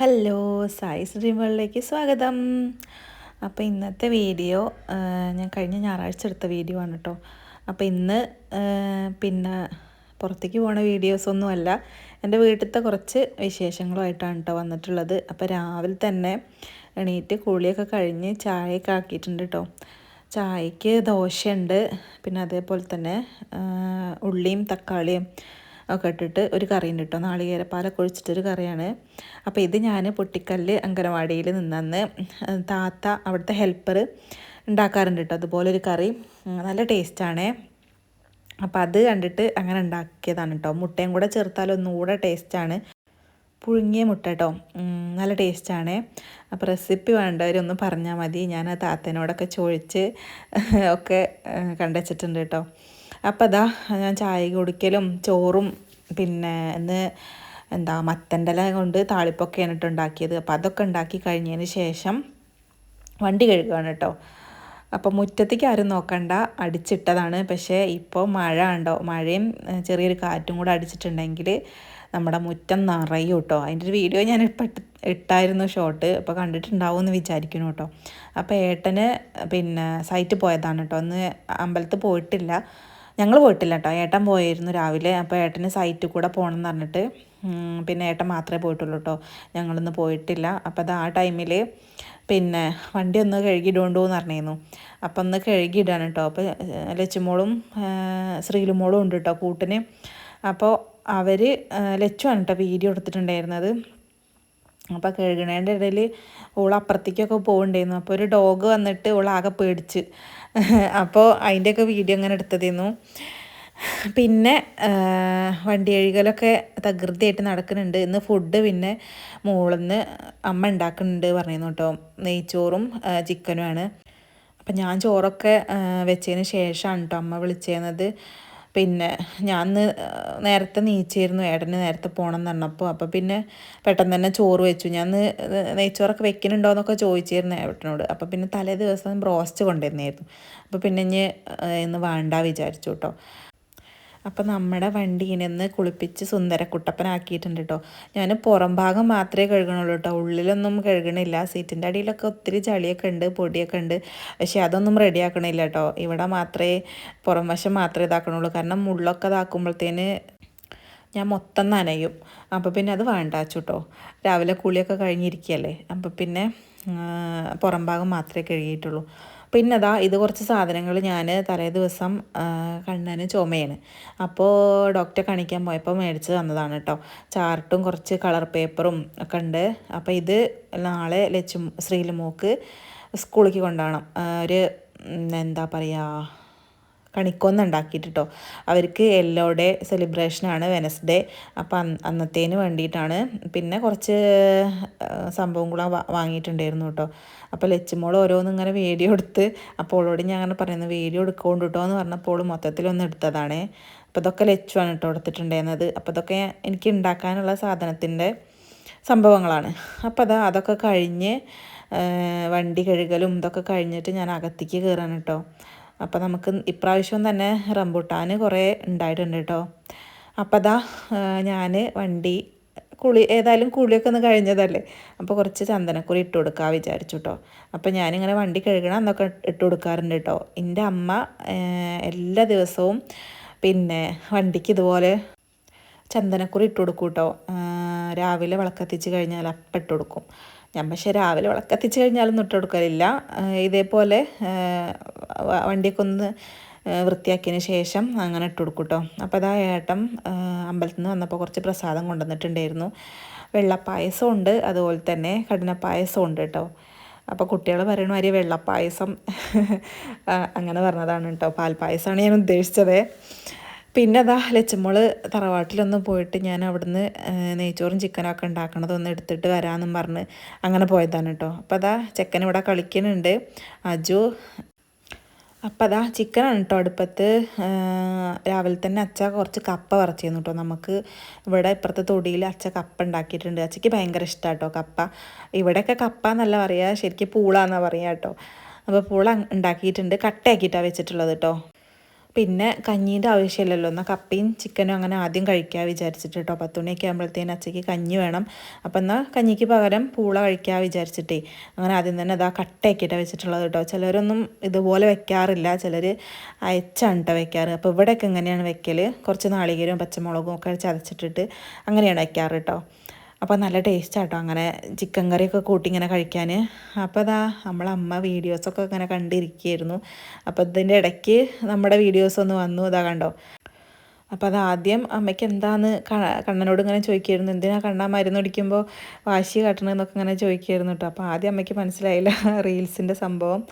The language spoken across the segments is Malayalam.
ഹലോ സായി സ്ട്രീമുകളിലേക്ക് സ്വാഗതം. അപ്പോൾ ഇന്നത്തെ വീഡിയോ ഞാൻ കഴിഞ്ഞ ഞായറാഴ്ച എടുത്ത വീഡിയോ ആണ് കേട്ടോ അപ്പോൾ ഇന്ന് പിന്നെ പുറത്തേക്ക് പോണ വീഡിയോസൊന്നുമല്ല എന്റെ വീട്ടിലത്തെ കുറച്ച് വിശേഷങ്ങളുമായിട്ടാണ് കേട്ടോ വന്നിട്ടുള്ളത്. അപ്പോൾ രാവിലെ തന്നെ എണീറ്റ് കുളിയൊക്കെ കഴിഞ്ഞ് ചായയൊക്കെ ആക്കിയിട്ടുണ്ട് കേട്ടോ ചായക്ക് ദോശയുണ്ട്. പിന്നെ അതേപോലെ തന്നെ ഉള്ളിയും തക്കാളിയും ഒക്കെ ഇട്ടിട്ട് ഒരു കറിയുണ്ട് കേട്ടോ. നാളികേരപ്പാലൊക്കെ ഒഴിച്ചിട്ടൊരു കറിയാണ്. അപ്പോൾ ഇത് ഞാൻ പൊട്ടിക്കല്ല് അങ്കനവാടിയിൽ നിന്നന്ന് താത്ത അവിടുത്തെ ഹെൽപ്പർ ഉണ്ടാക്കാറുണ്ട് കേട്ടോ. അതുപോലൊരു കറി. നല്ല ടേസ്റ്റാണ് അപ്പോൾ അത് കണ്ടിട്ട് അങ്ങനെ ഉണ്ടാക്കിയതാണ് കേട്ടോ. മുട്ടയും കൂടെ ചേർത്താൽ ഒന്നുകൂടെ ടേസ്റ്റാണ് പുഴുങ്ങിയ മുട്ട കേട്ടോ. നല്ല ടേസ്റ്റാണ് അപ്പോൾ റെസിപ്പി വേണ്ടവരൊന്ന് പറഞ്ഞാൽ മതി. ഞാൻ ആ താത്തനോടൊക്കെ ചോദിച്ച് ഒക്കെ കണ്ടുവച്ചിട്ടുണ്ട് കേട്ടോ. അപ്പോൾ അതാ ഞാൻ ചായ കുടിക്കലും ചോറും പിന്നെ ഇന്ന് എന്താ മത്തന്റെ ഇല കൊണ്ട് താളിപ്പൊക്കെയാണ് കേട്ടോ ഉണ്ടാക്കിയത്. അപ്പോൾ അതൊക്കെ ഉണ്ടാക്കി കഴിഞ്ഞതിന് ശേഷം വണ്ടി കഴുകുകയാണ് കേട്ടോ അപ്പോൾ മുറ്റത്തേക്ക് ആരും നോക്കണ്ട അടിച്ചിട്ടതാണ്. പക്ഷേ ഇപ്പോൾ മഴ ഉണ്ടോ മഴയും ചെറിയൊരു കാറ്റും കൂടെ അടിച്ചിട്ടുണ്ടെങ്കിൽ നമ്മുടെ മുറ്റം നിറയും കേട്ടോ അതിന്റെ ഒരു വീഡിയോ ഞാൻ ഇപ്പം ഇട്ടായിരുന്നു ഷോട്ട്. അപ്പോൾ കണ്ടിട്ടുണ്ടാവും എന്ന് വിചാരിക്കുന്നു കേട്ടോ അപ്പോൾ ഏട്ടന് പിന്നെ സൈറ്റ് പോയതാണ് കേട്ടോ അന്ന് അമ്പലത്തിൽ പോയിട്ടില്ല. ഞങ്ങൾ പോയിട്ടില്ല കേട്ടോ ഏട്ടൻ പോയിരുന്നു രാവിലെ. അപ്പോൾ ഏട്ടന് സൈറ്റിൽ കൂടെ പോകണം എന്ന് പറഞ്ഞിട്ട് പിന്നെ ഏട്ടൻ മാത്രമേ പോയിട്ടുള്ളൂ കേട്ടോ ഞങ്ങളൊന്നും പോയിട്ടില്ല. അപ്പോൾ അത് ആ ടൈമിൽ പിന്നെ വണ്ടി ഒന്ന് കഴുകിയിടുകൊണ്ടു എന്ന് പറഞ്ഞിരുന്നു. അപ്പം ഒന്ന് കഴുകിയിടാണ് കേട്ടോ അപ്പോൾ ലച്ചുമോളും ശ്രീലുമോളും ഉണ്ട് കേട്ടോ കൂട്ടിന്. അപ്പോൾ അവർ ലച്ചുവാണ് കേട്ടോ വീഡിയോ എടുത്തിട്ടുണ്ടായിരുന്നത്. അപ്പോൾ കഴുകണേന്റെ ഇടയിൽ ഓൾ അപ്പുറത്തേക്കൊക്കെ പോകുന്നുണ്ടായിരുന്നു അപ്പോൾ ഒരു ഡോഗ് വന്നിട്ട് ഓൾ ആകെ പേടിച്ച്. അപ്പോൾ അതിന്റെയൊക്കെ വീഡിയോ അങ്ങനെ എടുത്തതായിരുന്നു പിന്നെ വണ്ടി കഴുകലൊക്കെ തകൃതിയായിട്ട് നടക്കുന്നുണ്ട്. ഇന്ന് ഫുഡ് പിന്നെ മോളിന്ന് അമ്മ ഉണ്ടാക്കുന്നുണ്ട് പറഞ്ഞിരുന്നു കേട്ടോ. നെയ്ച്ചോറും ചിക്കനുമാണ് അപ്പം ഞാൻ ചോറൊക്കെ വെച്ചതിന് ശേഷമാണ് കേട്ടോ അമ്മ വിളിച്ചിരുന്നത് പിന്നെ ഞാൻ നേരത്തെ നീച്ചായിരുന്നു. ഏട്ടന് നേരത്തെ പോകണം എന്ന് പറഞ്ഞപ്പോൾ അപ്പോൾ പിന്നെ പെട്ടെന്ന് തന്നെ ചോറ് വെച്ചു. ഞാൻ നെയ്ച്ചോറൊക്കെ വെക്കുന്നുണ്ടോ എന്നൊക്കെ ചോദിച്ചിരുന്നു ഏട്ടനോട്. അപ്പോൾ പിന്നെ തലേ ദിവസം ബ്രോസ്റ്റ് കൊണ്ടുവന്നായിരുന്നു അപ്പോൾ പിന്നെ ഇനി ഇന്ന് വേണ്ട വിചാരിച്ചു കേട്ടോ അപ്പം നമ്മുടെ വണ്ടി ഇങ്ങനെ ഒന്ന് കുളിപ്പിച്ച് സുന്ദരക്കുട്ടപ്പനാക്കിയിട്ടുണ്ട് കേട്ടോ ഞാൻ പുറം ഭാഗം മാത്രമേ കഴുകണുള്ളൂ കേട്ടോ ഉള്ളിലൊന്നും കഴുകണില്ല. സീറ്റിന്റെ അടിയിലൊക്കെ ഒത്തിരി ചളിയൊക്കെ ഉണ്ട് പൊടിയൊക്കെ ഉണ്ട്. പക്ഷേ അതൊന്നും റെഡിയാക്കണില്ല കേട്ടോ ഇവിടെ മാത്രമേ പുറം വശം മാത്രമേ ഇതാക്കണുള്ളൂ. കാരണം മുള്ളൊക്കെ ഇതാക്കുമ്പോഴത്തേന് ഞാൻ മൊത്തം നനയും. അപ്പോൾ പിന്നെ അത് വേണ്ട കേട്ടോ രാവിലെ കുളിയൊക്കെ കഴിഞ്ഞിരിക്കുകയല്ലേ അപ്പോൾ പിന്നെ പുറം ഭാഗം മാത്രമേ കഴുകിയിട്ടുള്ളൂ. പിന്നെ അതാ ഇത് കുറച്ച് സാധനങ്ങൾ ഞാൻ തലേ ദിവസം കണ്ണന് ചുമയാണ്. അപ്പോൾ ഡോക്ടറെ കാണിക്കാൻ പോയപ്പോൾ മേടിച്ച് തന്നതാണ് കേട്ടോ ചാർട്ടും കുറച്ച് കളർ പേപ്പറും ഒക്കെ ഉണ്ട്. അപ്പോൾ ഇത് നാളെ ലച്ചു ശ്രീലുമോക്ക് സ്കൂളിലേക്ക് കൊണ്ടുപോകണം. ഒരു എന്താ പറയുക കണിക്കൊന്ന ഉണ്ടാക്കിയിട്ട് കേട്ടോ അവർക്ക് എല്ലോ ഡേ സെലിബ്രേഷനാണ് വെനസ്ഡേ അപ്പം അന്ന് അന്നത്തേന് വേണ്ടിയിട്ടാണ്. പിന്നെ കുറച്ച് സംഭവം കൂടെ വാങ്ങിയിട്ടുണ്ടായിരുന്നു കേട്ടോ. അപ്പോൾ ലച്ചുമോൾ ഓരോന്നും ഇങ്ങനെ വീഡിയോ എടുത്ത് അപ്പോൾ ഓളോട് ഞാൻ അങ്ങനെ പറയുന്നത് വീഡിയോ എടുക്കൊണ്ട് കേട്ടോ എന്ന് പറഞ്ഞപ്പോൾ മൊത്തത്തിലൊന്ന് എടുത്തതാണ്. അപ്പോൾ ഇതൊക്കെ ലച്ചുവാണ് കേട്ടോ എടുത്തിട്ടുണ്ടായിരുന്നത്. അപ്പോൾ ഇതൊക്കെ എനിക്ക് ഉണ്ടാക്കാനുള്ള സാധനത്തിന്റെ സംഭവങ്ങളാണ്. അപ്പോൾ അതാ അതൊക്കെ കഴിഞ്ഞ് വണ്ടി കഴുകലും ഇതൊക്കെ കഴിഞ്ഞിട്ട് ഞാൻ അകത്തേക്ക് കയറാൻ കേട്ടോ. അപ്പോൾ നമുക്ക് ഇപ്രാവശ്യം തന്നെ റംബൂട്ടാൻ കുറേ ഉണ്ടായിട്ടുണ്ട് കേട്ടോ അപ്പോൾ അതാ ഞാൻ വണ്ടി കുളി ഏതായാലും കുളിയൊക്കെ ഒന്ന് കഴിഞ്ഞതല്ലേ? അപ്പോൾ കുറച്ച് ചന്ദനക്കുറി ഇട്ട് കൊടുക്കാൻ വിചാരിച്ചു കേട്ടോ അപ്പോൾ ഞാനിങ്ങനെ വണ്ടി കഴുകണം എന്നൊക്കെ ഇട്ട് കൊടുക്കാറുണ്ട് കേട്ടോ എന്റെ അമ്മ എല്ലാ ദിവസവും പിന്നെ വണ്ടിക്ക് ഇതുപോലെ ചന്ദനക്കുറി ഇട്ട് കൊടുക്കും കേട്ടോ രാവിലെ വിളക്കത്തിച്ച് കഴിഞ്ഞാൽ അപ്പം ഇട്ട് കൊടുക്കും. ഞാൻ പക്ഷേ രാവിലെ വിളക്കത്തിച്ച് കഴിഞ്ഞാലൊന്നും ഇട്ട് ഇതേപോലെ വണ്ടിയൊക്കെ ഒന്ന് വൃത്തിയാക്കിയതിന് ശേഷം അങ്ങനെ ഇട്ട് കൊടുക്കും കേട്ടോ അപ്പോൾ അതാ ഏട്ടം അമ്പലത്തിൽ നിന്ന് വന്നപ്പോൾ കുറച്ച് പ്രസാദം കൊണ്ടുവന്നിട്ടുണ്ടായിരുന്നു. വെള്ളപ്പായസം ഉണ്ട് അതുപോലെ തന്നെ കഠിനപ്പായസം ഉണ്ട് കേട്ടോ അപ്പോൾ കുട്ടികൾ പറയണ മാതിരി വെള്ളപ്പായസം അങ്ങനെ പറഞ്ഞതാണ് കേട്ടോ പാൽപ്പായസമാണ് ഞാൻ ഉദ്ദേശിച്ചത്. പിന്നെ അതാ ലച്ചമ്മൾ തറവാട്ടിലൊന്ന് പോയിട്ട് ഞാൻ അവിടുന്ന് നെയ്ച്ചോറും ചിക്കനൊക്കെ ഉണ്ടാക്കണതൊന്ന് എടുത്തിട്ട് വരാമെന്നും പറഞ്ഞ് അങ്ങനെ പോയതാണ് കേട്ടോ അപ്പോൾ അതാ ചെക്കൻ ഇവിടെ കളിക്കുന്നുണ്ട് അജു അപ്പം അതാ ചിക്കനാണ് കേട്ടോ അടുപ്പത്ത്. രാവിലെ തന്നെ അച്ഛ കുറച്ച് കപ്പ പറിച്ചിരുന്നു കേട്ടോ നമുക്ക് ഇവിടെ ഇപ്പുറത്തെ തൊടിയിൽ അച്ഛ കപ്പ ഉണ്ടാക്കിയിട്ടുണ്ട്. അച്ഛക്ക് ഭയങ്കര ഇഷ്ടമാണ് കേട്ടോ കപ്പ. ഇവിടെയൊക്കെ കപ്പ എന്നല്ല പറയുക ശരിക്കും പൂളാന്നാണ് പറയുക കേട്ടോ അപ്പോൾ പൂള ഉണ്ടാക്കിയിട്ടുണ്ട്. കട്ടയാക്കിയിട്ടാണ് വെച്ചിട്ടുള്ളത് കേട്ടോ പിന്നെ കഞ്ഞീന്റെ ആവശ്യമില്ലല്ലോ. എന്നാൽ കപ്പയും ചിക്കനും അങ്ങനെ ആദ്യം കഴിക്കാൻ വിചാരിച്ചിട്ട് കേട്ടോ. പത്തുമണിയൊക്കെ ആകുമ്പോഴത്തേന് അച്ചയ്ക്ക് കഞ്ഞി വേണം. അപ്പം എന്നാൽ കഞ്ഞിക്ക് പകരം പൂള കഴിക്കാൻ വിചാരിച്ചിട്ടേ. അങ്ങനെ ആദ്യം തന്നെ അതാ കട്ടയാക്കിയിട്ടാണ് വെച്ചിട്ടുള്ളത് കേട്ടോ. ചിലരൊന്നും ഇതുപോലെ വെക്കാറില്ല. ചിലർ അയച്ചാണ് കേട്ടോ വെക്കാറ്. അപ്പോൾ ഇവിടെയൊക്കെ എങ്ങനെയാണ് വെക്കൽ കുറച്ച് നാളികേരവും പച്ചമുളകും ഒക്കെ ചതച്ചിട്ടിട്ട് അങ്ങനെയാണ് വെക്കാറ് കേട്ടോ. അപ്പോൾ നല്ല ടേസ്റ്റാട്ടോ അങ്ങനെ ചിക്കൻ കറിയൊക്കെ കൂട്ടി ഇങ്ങനെ കഴിക്കാൻ അപ്പോൾ അതാ നമ്മളമ്മ വീഡിയോസൊക്കെ ഇങ്ങനെ കണ്ടിരിക്കുകയായിരുന്നു. അപ്പോൾ ഇതിന്റെ ഇടയ്ക്ക് നമ്മുടെ വീഡിയോസ് ഒന്ന് വന്നു ഇതാ കണ്ടോ? അപ്പോൾ അത് ആദ്യം അമ്മയ്ക്ക് എന്താന്ന് കണ്ണനോട് ഇങ്ങനെ ചോദിക്കുമായിരുന്നു എന്തിനാ കണ്ണാ മരുന്ന് കുടിക്കുമ്പോൾ വാശി കാട്ടണമെന്നൊക്കെ ഇങ്ങനെ ചോദിക്കുമായിരുന്നു കേട്ടോ അപ്പോൾ ആദ്യം അമ്മയ്ക്ക് മനസ്സിലായില്ല റീൽസിന്റെ സംഭവം.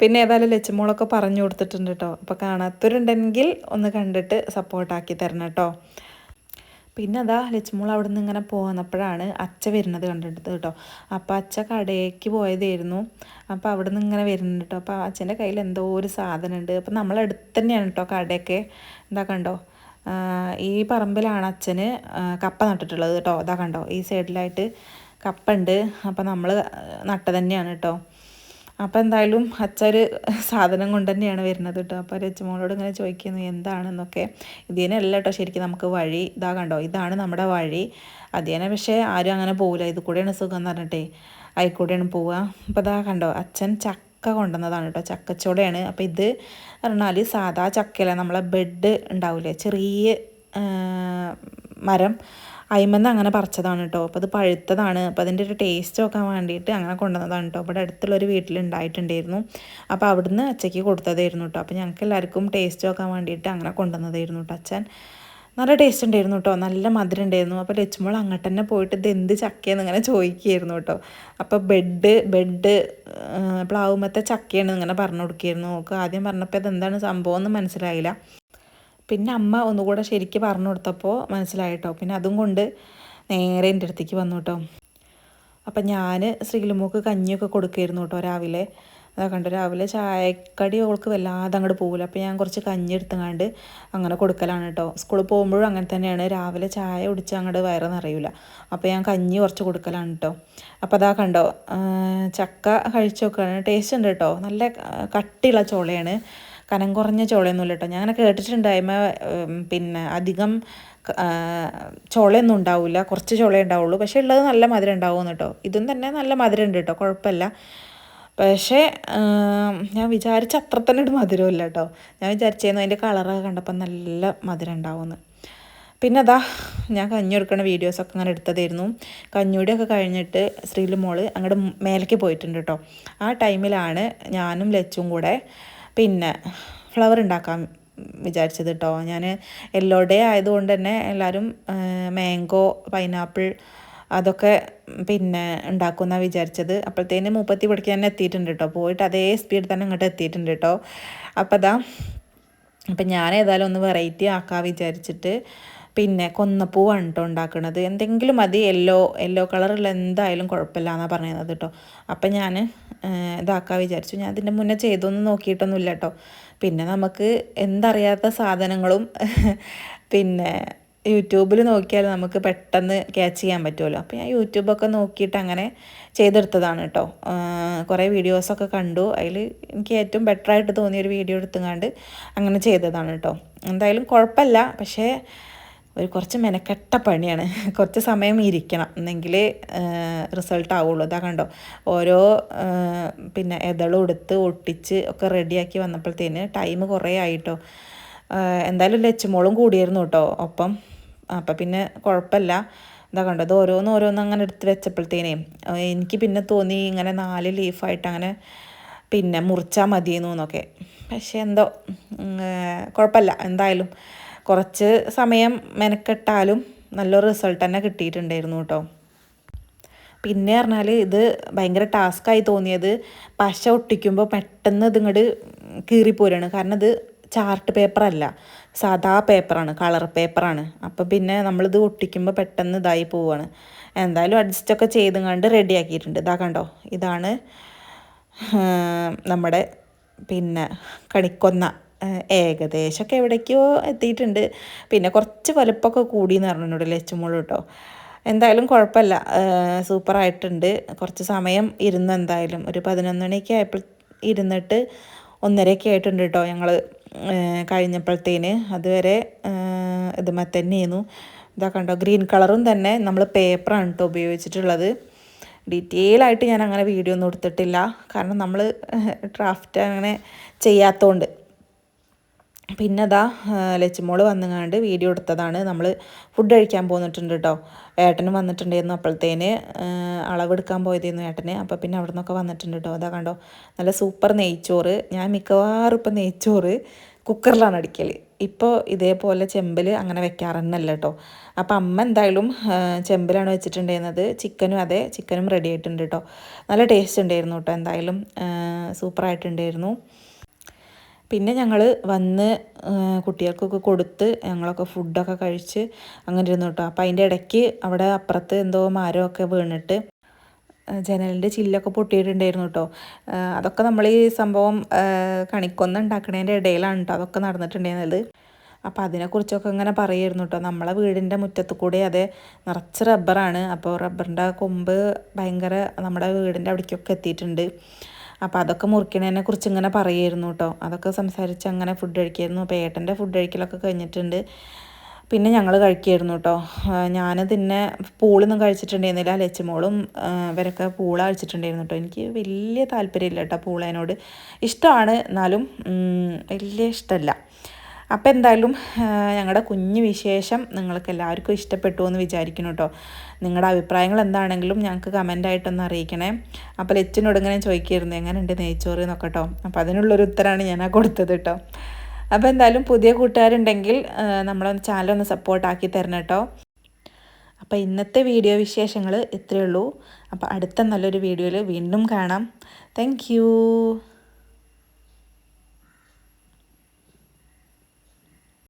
പിന്നെ ഏതായാലും ലച്ചമോളൊക്കെ പറഞ്ഞു കൊടുത്തിട്ടുണ്ട് കേട്ടോ അപ്പോൾ കാണാത്തവരുണ്ടെങ്കിൽ ഒന്ന് കണ്ടിട്ട് സപ്പോർട്ടാക്കി തരണം കേട്ടോ പിന്നെ അതാ ലച്ചുമോൾ അവിടെ നിന്ന് ഇങ്ങനെ പോകുന്നപ്പോഴാണ് അച്ഛ വരുന്നത് കണ്ടിട്ട് കേട്ടോ. അപ്പോൾ അച്ഛ കടയ്ക്ക് പോയതായിരുന്നു. അപ്പോൾ അവിടെ നിന്ന് ഇങ്ങനെ വരുന്നുണ്ട് കേട്ടോ. അപ്പോൾ അച്ഛന്റെ കയ്യിൽ എന്തോ ഒരു സാധനം ഉണ്ട് അപ്പോൾ നമ്മളടുത്ത് തന്നെയാണ് കേട്ടോ കടയൊക്കെ. എന്താ കണ്ടോ? ഈ പറമ്പിലാണ് അച്ഛന് കപ്പ നട്ടിട്ടുള്ളത് കേട്ടോ. അതാ കണ്ടോ? ഈ സൈഡിലായിട്ട് കപ്പ ഉണ്ട്. അപ്പോൾ നമ്മൾ നട്ട തന്നെയാണ് കേട്ടോ. അപ്പോൾ എന്തായാലും അച്ഛൻ സാധനം കൊണ്ട് തന്നെയാണ് വരുന്നത് കേട്ടോ. അപ്പോൾ രച്ചമോളോട് ഇങ്ങനെ ചോദിക്കുന്നു എന്താണെന്നൊക്കെ? ഇതിനല്ല കേട്ടോ ശരിക്കും നമുക്ക് വഴി ഇതാ കണ്ടോ? ഇതാണ് നമ്മുടെ വഴി. അതിനെ പക്ഷേ ആരും അങ്ങനെ പോവില്ല. ഇത് കൂടെയാണ് സുഖം എന്ന് പറഞ്ഞിട്ടേ അതിൽക്കൂടെയാണ് പോവുക. അപ്പോൾ ഇതാ കണ്ടോ? അച്ഛൻ ചക്ക കൊണ്ടുവന്നതാണ് കേട്ടോ. ചക്കച്ചോടയാണ്. അപ്പോൾ ഇത് പറഞ്ഞാൽ സാധാ ചക്കയല്ല? നമ്മളെ ബെഡ് ഉണ്ടാവില്ലേ ചെറിയ മരം. അയിമെന്ന് അങ്ങനെ പറിച്ചതാണ് കേട്ടോ അപ്പോൾ അത് പഴുത്തതാണ്. അപ്പോൾ അതിന്റെ ഒരു ടേസ്റ്റ് നോക്കാൻ വേണ്ടിയിട്ട് അങ്ങനെ കൊണ്ടുവന്നതാണ് കേട്ടോ ഇവിടെ വീട്ടിൽ ഉണ്ടായിട്ടുണ്ടായിരുന്നു അപ്പോൾ അവിടുന്ന് അച്ഛയ്ക്ക് കൊടുത്തതായിരുന്നു കേട്ടോ അപ്പോൾ ഞങ്ങൾക്ക് എല്ലാവർക്കും ടേസ്റ്റ് നോക്കാൻ വേണ്ടിയിട്ട് അങ്ങനെ കൊണ്ടുവന്നതായിരുന്നു കേട്ടോ അച്ഛൻ. നല്ല ടേസ്റ്റ് ഉണ്ടായിരുന്നു കേട്ടോ നല്ല മധുരം ഉണ്ടായിരുന്നു. അപ്പോൾ ലച്ചുമോൾ അങ്ങോട്ട് തന്നെ പോയിട്ട് ഇത് എന്ത് ചക്കയെന്ന് ഇങ്ങനെ ചോദിക്കുകയായിരുന്നു കേട്ടോ അപ്പോൾ ബെഡ് ബെഡ് പ്ലാവുമത്തെ ചക്കയാണ് ഇങ്ങനെ പറഞ്ഞു കൊടുക്കുകയായിരുന്നു. നോക്ക് ആദ്യം പറഞ്ഞപ്പോൾ ഇതെന്താണ് സംഭവം എന്ന് മനസ്സിലായില്ല. പിന്നെ അമ്മ ഒന്നുകൂടെ ശരിക്ക് പറഞ്ഞു കൊടുത്തപ്പോൾ മനസ്സിലായിട്ടോ. പിന്നെ അതും കൊണ്ട് നേരെ എന്റെ അടുത്തേക്ക് വന്നു കേട്ടോ അപ്പം ഞാൻ ശ്രീലുമോക്ക് കഞ്ഞിയൊക്കെ കൊടുക്കുമായിരുന്നു കേട്ടോ രാവിലെ. അതാ കണ്ടു രാവിലെ ചായക്കടി അവൾക്ക് വല്ലാതെ അങ്ങോട്ട് പോകില്ല അപ്പോൾ ഞാൻ കുറച്ച് കഞ്ഞി എടുത്തങ്ങാണ്ട് അങ്ങനെ കൊടുക്കലാണ് കേട്ടോ സ്കൂളിൽ പോകുമ്പോഴും അങ്ങനെ തന്നെയാണ്. രാവിലെ ചായ കുടിച്ച് അങ്ങോട്ട് വയറ് അപ്പോൾ ഞാൻ കഞ്ഞി കുറച്ച് കൊടുക്കലാണ് കേട്ടോ അപ്പോൾ അതാ കണ്ടോ ചക്ക കഴിച്ചു നോക്കുകയാണ് ടേസ്റ്റ് ഉണ്ട് കേട്ടോ നല്ല കട്ടിയുള്ള ചോളയാണ്. കനം കുറഞ്ഞ ചോളയൊന്നുമില്ല കേട്ടോ ഞാൻ അങ്ങനെ കേട്ടിട്ടുണ്ട് അതിമ പിന്നെ അധികം ചോളയൊന്നും ഉണ്ടാവില്ല കുറച്ച് ചോളേ ഉണ്ടാവുള്ളൂ. പക്ഷേ ഉള്ളത് നല്ല മധുരം ഉണ്ടാവുമെന്ന് കേട്ടോ ഇതും തന്നെ നല്ല മധുരം ഉണ്ട് കേട്ടോ കുഴപ്പമില്ല. പക്ഷേ ഞാൻ വിചാരിച്ച അത്ര തന്നെ ഒരു മധുരമില്ല കേട്ടോ ഞാൻ വിചാരിച്ചിരുന്നു അതിന്റെ കളറൊക്കെ കണ്ടപ്പോൾ നല്ല മധുരം ഉണ്ടാവുമെന്ന്. പിന്നെ അതാ ഞാൻ കഞ്ഞി എടുക്കുന്ന വീഡിയോസൊക്കെ അങ്ങനെ എടുത്തതായിരുന്നു. കഞ്ഞൂടിയൊക്കെ കഴിഞ്ഞിട്ട് ശ്രീലു മോൾ അങ്ങോട്ട് മേലേക്ക് പോയിട്ടുണ്ട് കേട്ടോ ആ ടൈമിലാണ് ഞാനും ലച്ചും കൂടെ പിന്നെ ഫ്ലവർ ഉണ്ടാക്കാൻ വിചാരിച്ചത് കേട്ടോ ഞാൻ എല്ലോ ഡേ ആയതുകൊണ്ട് തന്നെ എല്ലാവരും മാംഗോ പൈനാപ്പിൾ അതൊക്കെ പിന്നെ ഉണ്ടാക്കുന്ന വിചാരിച്ചത്. അപ്പോഴത്തേന് മുപ്പത്തി പഠിക്കാൻ തന്നെ എത്തിയിട്ടുണ്ട് കേട്ടോ പോയിട്ട് അതേ സ്പീഡ് തന്നെ ഇങ്ങോട്ട് എത്തിയിട്ടുണ്ട് കേട്ടോ അപ്പോൾ അതാ അപ്പം ഞാൻ ഏതായാലും ഒന്ന് വെറൈറ്റി ആക്കാൻ വിചാരിച്ചിട്ട് പിന്നെ കൊന്നപ്പൂവാണ് കേട്ടോ ഉണ്ടാക്കുന്നത് എന്തെങ്കിലും മതി യെല്ലോ യെല്ലോ കളറുള്ള എന്തായാലും കുഴപ്പമില്ല എന്നാണ് പറയുന്നത് കേട്ടോ അപ്പം ഞാൻ ഇതാക്കാൻ വിചാരിച്ചു. ഞാൻ അതിന്റെ മുന്നേ ചെയ്തൊന്നും നോക്കിയിട്ടൊന്നുമില്ല കേട്ടോ പിന്നെ നമുക്ക് എന്തറിയാത്ത സാധനങ്ങളും പിന്നെ യൂട്യൂബിൽ നോക്കിയാൽ നമുക്ക് പെട്ടെന്ന് ക്യാച്ച് ചെയ്യാൻ പറ്റുമല്ലോ. അപ്പോൾ ഞാൻ യൂട്യൂബൊക്കെ നോക്കിയിട്ട് അങ്ങനെ ചെയ്തെടുത്തതാണ് കേട്ടോ കുറേ വീഡിയോസൊക്കെ കണ്ടു. അതിൽ എനിക്ക് ഏറ്റവും ബെറ്ററായിട്ട് തോന്നിയൊരു വീഡിയോ എടുത്തുകൊണ്ട് അങ്ങനെ ചെയ്തതാണ് കേട്ടോ എന്തായാലും കുഴപ്പമില്ല പക്ഷേ ഒരു കുറച്ച് മെനക്കെട്ട പണിയാണ്. കുറച്ച് സമയം ഇരിക്കണം. എന്നെങ്കിൽ റിസൾട്ട് ആവുള്ളൂ. ഇതാ കണ്ടോ? ഓരോ പിന്നെ എതളും എടുത്ത് ഒട്ടിച്ച് ഒക്കെ റെഡിയാക്കി വന്നപ്പോഴത്തേന് ടൈം കുറേ ആയിട്ടോ. എന്തായാലും ലച്ചുമോളും കൂടിയിരുന്നു കേട്ടോ ഒപ്പം. അപ്പം പിന്നെ കുഴപ്പമില്ല. ഇതാ കണ്ടോ? ഇത് ഓരോന്ന് ഓരോന്ന് അങ്ങനെ എടുത്ത് വെച്ചപ്പോഴത്തേനേ എനിക്ക് പിന്നെ തോന്നി ഇങ്ങനെ നാല് ലീഫായിട്ട് അങ്ങനെ പിന്നെ മുറിച്ചാൽ മതിയെന്നു എന്നൊക്കെ പക്ഷെ എന്തോ കുഴപ്പമില്ല. എന്തായാലും കുറച്ച് സമയം മെനക്കെട്ടാലും നല്ലൊരു റിസൾട്ട് തന്നെ കിട്ടിയിട്ടുണ്ടായിരുന്നു കേട്ടോ പിന്നെ പറഞ്ഞാൽ ഇത് ഭയങ്കര ടാസ്ക്കായി തോന്നിയത് പശ ഒട്ടിക്കുമ്പോൾ പെട്ടെന്ന് ഇതിങ്ങോട്ട് കീറിപ്പോരാണ്. കാരണം ഇത് ചാർട്ട് പേപ്പറല്ല സാധാ പേപ്പറാണ് കളർ പേപ്പറാണ് അപ്പം പിന്നെ നമ്മളിത് ഒട്ടിക്കുമ്പോൾ പെട്ടെന്ന് ഇതായി പോവുകയാണ് എന്തായാലും അഡ്ജസ്റ്റൊക്കെ ചെയ്തുകൊണ്ട് റെഡി ആക്കിയിട്ടുണ്ട്. ഇതാ കണ്ടോ? ഇതാണ് നമ്മുടെ പിന്നെ കണിക്കൊന്ന. ഏകദേശമൊക്കെ എവിടേക്കോ എത്തിയിട്ടുണ്ട്. പിന്നെ കുറച്ച് വലുപ്പമൊക്കെ കൂടി എന്ന് പറഞ്ഞു എന്നോട് ലച്ചുമോൾ കേട്ടോ. എന്തായാലും കുഴപ്പമില്ല. സൂപ്പറായിട്ടുണ്ട്. കുറച്ച് സമയം ഇരുന്ന് എന്തായാലും ഒരു പതിനൊന്ന് മണിയൊക്കെ ആയപ്പോൾ ഇരുന്നിട്ട് ഒന്നരയൊക്കെ ആയിട്ടുണ്ട് കേട്ടോ ഞങ്ങൾ കഴിഞ്ഞപ്പോഴത്തേന്. അതുവരെ ഇതുമ്മ തന്നെയായിരുന്നു. ഇതാ കണ്ടോ ഗ്രീൻ കളറും തന്നെ നമ്മൾ പേപ്പറാണ് കേട്ടോ ഉപയോഗിച്ചിട്ടുള്ളത്. ഡീറ്റെയിൽ ആയിട്ട് ഞാൻ അങ്ങനെ വീഡിയോ ഒന്നും എടുത്തിട്ടില്ല. കാരണം നമ്മൾ ഡ്രാഫ്റ്റ് അങ്ങനെ ചെയ്യാത്തതുകൊണ്ട് പിന്നെ അതാ ലച്ചുമോൾ വന്നുങ്ങാണ്ട് വീഡിയോ എടുത്തതാണ്. നമ്മൾ ഫുഡ് കഴിക്കാൻ പോന്നിട്ടുണ്ട് കേട്ടോ ഏട്ടനും വന്നിട്ടുണ്ടായിരുന്നു അപ്പോഴത്തേന് അളവെടുക്കാൻ പോയതായിരുന്നു ഏട്ടന്. അപ്പോൾ പിന്നെ അവിടെ നിന്നൊക്കെ വന്നിട്ടുണ്ട് കേട്ടോ അതാ കണ്ടോ നല്ല സൂപ്പർ നെയ്ച്ചോറ്. ഞാൻ മിക്കവാറും ഇപ്പം നെയ്ച്ചോറ് കുക്കറിലാണ് അടിക്കൽ ഇപ്പോൾ ഇതേപോലെ ചെമ്പിൽ അങ്ങനെ വെക്കാറന്നല്ല കേട്ടോ അപ്പോൾ അമ്മ എന്തായാലും ചെമ്പിലാണ് വെച്ചിട്ടുണ്ടായിരുന്നത്. ചിക്കനും അതെ ചിക്കനും റെഡി ആയിട്ടുണ്ട് കേട്ടോ നല്ല ടേസ്റ്റ് ഉണ്ടായിരുന്നു കേട്ടോ എന്തായാലും സൂപ്പറായിട്ടുണ്ടായിരുന്നു പിന്നെ ഞങ്ങൾ വന്ന് കുട്ടികൾക്കൊക്കെ കൊടുത്ത് ഞങ്ങളൊക്കെ ഫുഡൊക്കെ കഴിച്ച് അങ്ങനെ ഇരുന്നു കേട്ടോ. അപ്പോൾ അതിന്റെ ഇടയ്ക്ക് അവിടെ അപ്പുറത്ത് എന്തോ മരമൊക്കെ വീണിട്ട് ജനലിന്റെ ചില്ലൊക്കെ പൊട്ടിയിട്ടുണ്ടായിരുന്നു കേട്ടോ. അതൊക്കെ നമ്മൾ ഈ സംഭവം കണിക്കൊന്ന ഉണ്ടാക്കണേന്റെ ഇടയിലാണ് കേട്ടോ അതൊക്കെ നടന്നിട്ടുണ്ടായിരുന്നത്. അപ്പോൾ അതിനെക്കുറിച്ചൊക്കെ ഇങ്ങനെ പറയായിരുന്നു കേട്ടോ. നമ്മളെ വീടിന്റെ മുറ്റത്ത് കൂടെ അതെ നിറച്ച് റബ്ബറാണ്. അപ്പോൾ റബ്ബറിന്റെ കൊമ്പ് ഭയങ്കര നമ്മുടെ വീടിന്റെ അവിടേക്കൊക്കെ എത്തിയിട്ടുണ്ട്. അപ്പോൾ അതൊക്കെ മുറിക്കണതിനെ കുറിച്ച് ഇങ്ങനെ പറയായിരുന്നു കേട്ടോ അതൊക്കെ സംസാരിച്ച് അങ്ങനെ ഫുഡ് കഴിക്കായിരുന്നു. അപ്പോൾ ഏട്ടന്റെ ഫുഡ് കഴിക്കലൊക്കെ കഴിഞ്ഞിട്ടുണ്ട്. പിന്നെ ഞങ്ങൾ കഴിക്കുമായിരുന്നു കേട്ടോ ഞാൻ പിന്നെ പൂളൊന്നും കഴിച്ചിട്ടുണ്ടായിരുന്നില്ല. ലച്ചമോളും ഇവരൊക്കെ പൂള കഴിച്ചിട്ടുണ്ടായിരുന്നു കേട്ടോ എനിക്ക് വലിയ താല്പര്യമില്ല കേട്ടോ പൂളേനോട്. ഇഷ്ടമാണ് എന്നാലും വലിയ ഇഷ്ടമല്ല അപ്പോൾ എന്തായാലും ഞങ്ങളുടെ കുഞ്ഞു വിശേഷം നിങ്ങൾക്ക് എല്ലാവർക്കും ഇഷ്ടപ്പെട്ടു എന്ന് വിചാരിക്കുന്നു കേട്ടോ നിങ്ങളുടെ അഭിപ്രായങ്ങൾ എന്താണെങ്കിലും ഞങ്ങൾക്ക് കമന്റായിട്ടൊന്ന് അറിയിക്കണേ. അപ്പോൾ ലച്ചിനോട് ഇങ്ങനെ ചോദിക്കായിരുന്നു എങ്ങനെയുണ്ട് നെയ്ച്ചോറ് എന്നൊക്കെ കേട്ടോ അപ്പോൾ അതിനുള്ളൊരു ഉത്തരമാണ് ഞാൻ ആ കൊടുത്തത് കേട്ടോ അപ്പോൾ എന്തായാലും പുതിയ കൂട്ടുകാരുണ്ടെങ്കിൽ നമ്മളൊന്ന് ചാനലൊന്ന് സപ്പോർട്ടാക്കി തരണം കേട്ടോ അപ്പോൾ ഇന്നത്തെ വീഡിയോ വിശേഷങ്ങൾ ഇത്രയേ ഉള്ളൂ അപ്പോൾ അടുത്ത നല്ലൊരു വീഡിയോയിൽ വീണ്ടും കാണാം. താങ്ക്